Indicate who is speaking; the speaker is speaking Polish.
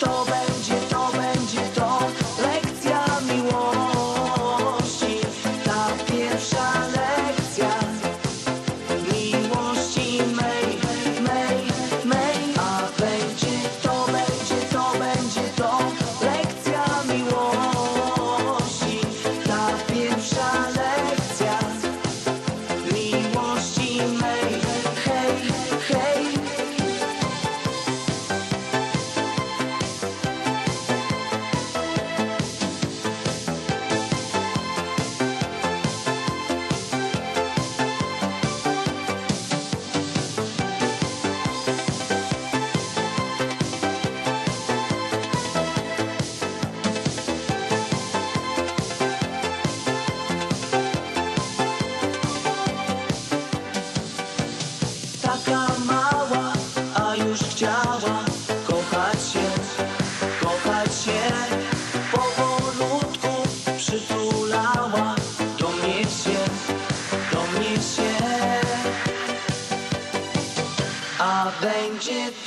Speaker 1: To, będzie to, będzie to changed